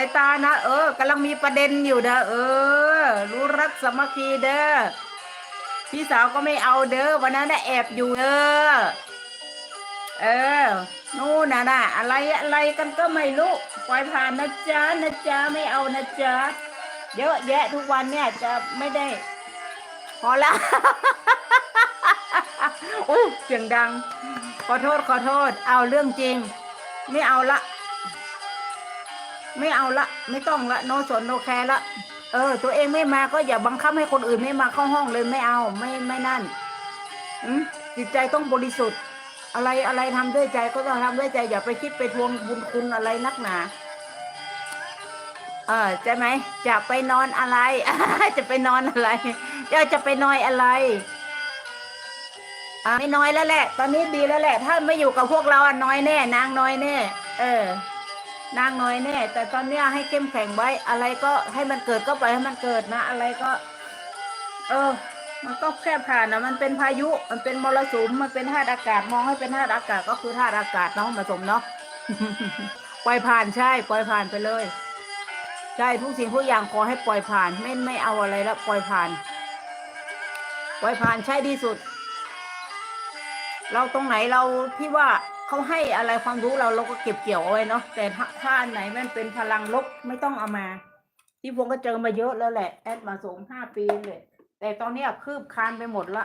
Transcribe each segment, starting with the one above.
ายตานะเออกำลังมีประเด็นอยู่เด้อเออ รู้รักสามัคคีเด้อพี่สาวก็ไม่เอาเด้อวันนั้นน่ะแอบอยู่เด้อเออนู่นน่ะนะอะไรอะไรกันก็ไม่รู้ปล่อยผ่านนะจ๊ะนะจ๊ะไม่เอานะจ๊ะเยอะแยะทุกวันเนี่ยจะไม่ได้ พอละอุ้ยเสียงดัง ขอโทษขอโทษ เอาเรื่องจริง ไม่เอาละ ไม่เอาละ ไม่ต้องละ โนสนโนแคร์ละ เออ ตัวเองไม่มาก็อย่าบังคับให้คนอื่นไม่มาเข้าห้องเลยไม่เอา ไม่ไม่นั่นอืมจิตใจต้องบริสุทธิ์ อะไรอะไรทำด้วยใจก็ต้องทำด้วยใจ อย่าไปคิดไปทวงบุญคุณอะไรนักหนา เออใช่ไหมจะไปนอนอะไร จะไปนอนอะไรเดี๋ยวจะไปนอยอะไรอะไม่น้อยแล้วแหละ ตอนนี้ดีแล้วแหละ ถ้าไม่อยู่กับพวกเราอะน้อยแน่ นางน้อยแน่ เออ นางน้อยแน่แต่ตอนเนี้ยให้เข้มแข็งไว้ อะไรก็ให้มันเกิดก็ไปให้มันเกิดนะ อะไรก็ เออ มันก็แค่ผ่านนะมันเป็นพายุ มันเป็นมรสุมมันเป็นธาตุอากาศมองให้เป็นธาตุอากาศก็คือธาตุอากาศเนาะผสมเนาะปล่อยผ่านใช่ ปล่อยผ่านไปเลยใช่ทุกสิ่งทุกอย่างขอให้ปล่อยผ่าน ไม่ไม่เอาอะไรแล้วปล่อยผ่าน ปล่อยผ่านใช่ที่สุด เราตรงไหนเราที่ว่า เขาให้อะไรความรู้เราเราก็เก็บเกี่ยวเอาไว้เนาะแต่ถ้าถ้าอันไหนมันเป็นพลังลบไม่ต้องเอามา ที่พวงก็เจอมาเยอะแล้วแหละแอดมาสงห้าปีเลยแต่ตอนเนี้ยคืบคลานไปหมดละ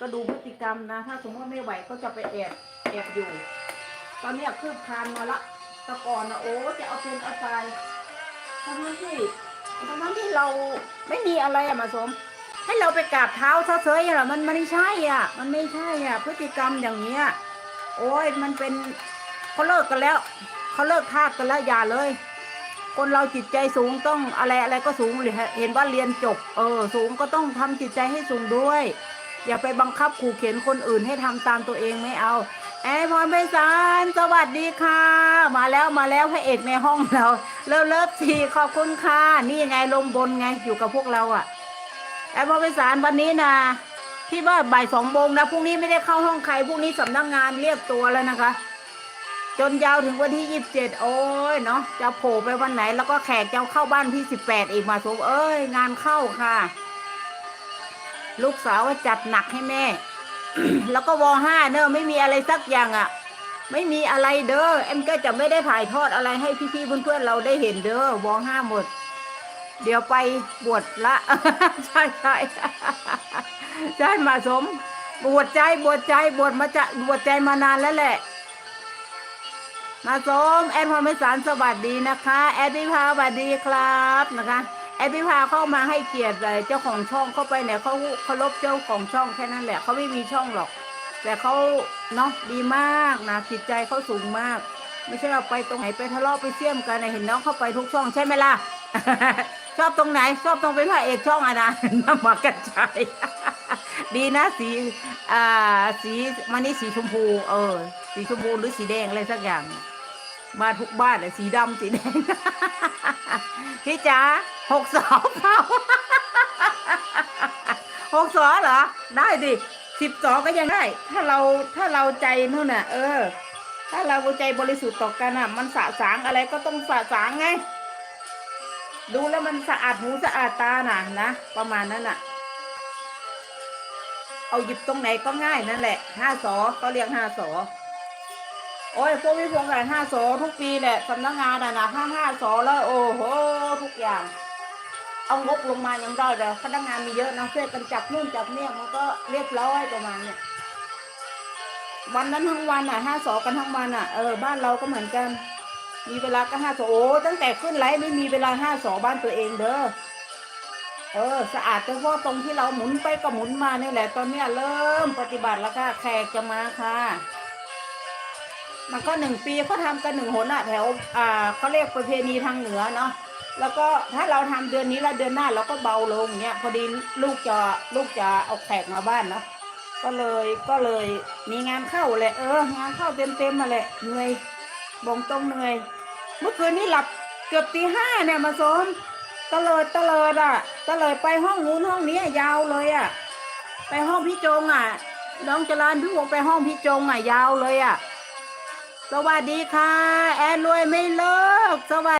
ก็ดูพฤติกรรมนะ ถ้าสมมติไม่ไหวก็จะไปแอบแอบอยู่ ตอนเนี้ยคืบคลานมาละแตะก่อนนะโอ้จะเอาเป็นเอาตายทั้งนั้นที่ทั้งนั้นที่เราไม่มีอะไรอะมาสมให้เราไปกราบเท้าเฉยๆอะมันมันไม่ใช่อะ มันไม่ใช่อะ พฤติกรรมอย่างเนี้ย โอ้ยมันเป็นเขาเลิกกันแล้วเขาเลิกทาสกันแล้วอย่าเลย คนเราจิตใจสูงต้องอะไรอะไรก็สูงเลยเห็นว่าเรียนจบ เออ สูงก็ต้องทำจิตใจให้สูงด้วย อย่าไปบังคับขู่เข็นคนอื่นให้ทำตามตัวเองไม่เอาแอร์พรไพศาลสวัสดีค่ะ มาแล้วมาแล้วพระเอกในห้องเรา เลิฟเลิฟทีขอบคุณค่ะ นี่ไงลมบนไงอยู่กับพวกเราอะแอร์พรไพศาลวันนี้นะ ที่ว่าบ่ายสองโมงนะพรุ่งนี้ไม่ได้เข้าห้องใครพรุ่งนี้สำนักงานเรียกตัวแล้วนะคะ จนยาวถึงวันที่ยี่สิบเจ็ดโอ้ยเนาะจะโผล่ไปวันไหน แล้วก็แขกจะเข้าบ้านที่สิบแปดอีกมาสมเอ้ย งานเข้าค่ะ ลูกสาวจัดหนักให้แม่ แล้วก็วอห้าเนอะไม่มีอะไรสักอย่างอะ่ะ ไม่มีอะไรเด้อเอ็มก็จะไม่ได้ถ่ายทอดอะไรให้พี่ๆเพื่อนๆเราได้เห็นเด้อวอห้าหมด เดี๋ยวไปบวชละ ใช่ใช่ใช่มาสม บวชใจบวชใจบวชมาจะบวชใจมานานแล้วแหละมาสมแอดพรไมสารสวัสดีนะคะ แอดพิพาสวัสดีครับนะคะ แอดพิพาเข้ามาให้เกียรติเลยเจ้าของช่องเข้าไปเนี่ยเขาเคารพเจ้าของช่องแค่นั้นแหละเขาไม่มีช่องหรอก แต่เขาเนาะดีมากนะจิตใจเขาสูงมาก ไม่ใช่ว่าไปตรงไหนไปทะเลาะไปเสี่ยมกันนะเห็นน้องเข้าไปทุกช่องใช่ไหมล่ะ ชอบตรงไหน ชอบตรงเป็นพระเอกช่องอะนะน้ำหมากกระจายดีนะสีอ่าสีมันนี่สีชมพู เออ สีชมพูหรือสีแดงอะไรสักอย่างมาทุกบ้านเลยสีดำสีแดงพี่จ๋าหกสองเปล่าหกสองเหรอ ได้ดิสิบสองก็ยังได้ ถ้าเราถ้าเราใจนู่นน่ะ เออ ถ้าเราใจบริสุทธิ์ต่อกันอะ มันสะสางอะไรก็ต้องสะสางไง ดูแล้วมันสะอาดหูสะอาดตาน่ะนะ ประมาณนั้นน่ะ เอาหยิบตรงไหนก็ง่ายนั่นแหละห้าสอก็เรียกห้าสอโอ้ยพวกวิพงกันห้าสอทุกปีแหละสำนักงานน่ะนะห้าห้าสอแล้ว โอ้โหทุกอย่าง เอางบลงมายังได้เลยพนักงานมีเยอะนะช่วยกันจับนู่นจับเนี่ยมันก็เรียบร้อยประมาณเนี่ยวันนั้นทั้งวันอะห้าสอกันทั้งวันอะเออบ้านเราก็เหมือนกัน มีเวลาก็ห้าสอโอ้ตั้งแต่ขึ้นไลฟ์ไม่มีเวลาห้าสอบ้านตัวเองเด้อเออสะอาดเฉพาะตรงที่เราหมุนไปก็หมุนมาเนี่ยแหละ ตอนเนี้ยเริ่มปฏิบัติแล้วค่ะแขกจะมาค่ะ มันก็หนึ่งปีเขาทำกันหนึ่งหนอะแถวอ่าเขาเรียกประเพณีทางเหนือเนาะแล้วก็ถ้าเราทำเดือนนี้แล้วเดือนหน้าเราก็เบาลงเนี่ยพอดีลูกจะลูกจะเอาแขกมาบ้านเนาะก็เลยก็เลยมีงานเข้าแหละเออ งานเข้าเต็มเต็มมาแหละเหนื่อยบงตรงเหนื่อย เมื่อคืนนี้หลับเกือบตีห้าเนี่ยมาสมตะเลิดตะเลิดอะตะเลิดไปห้องนู้นห้องนี้ยาวเลยอะ ไปห้องพี่จงอะ น้องจรานพี่วงไปห้องพี่จงอะยาวเลยอะ สวัสดีค่ะ แอนรวยไม่เลิกสวัสดี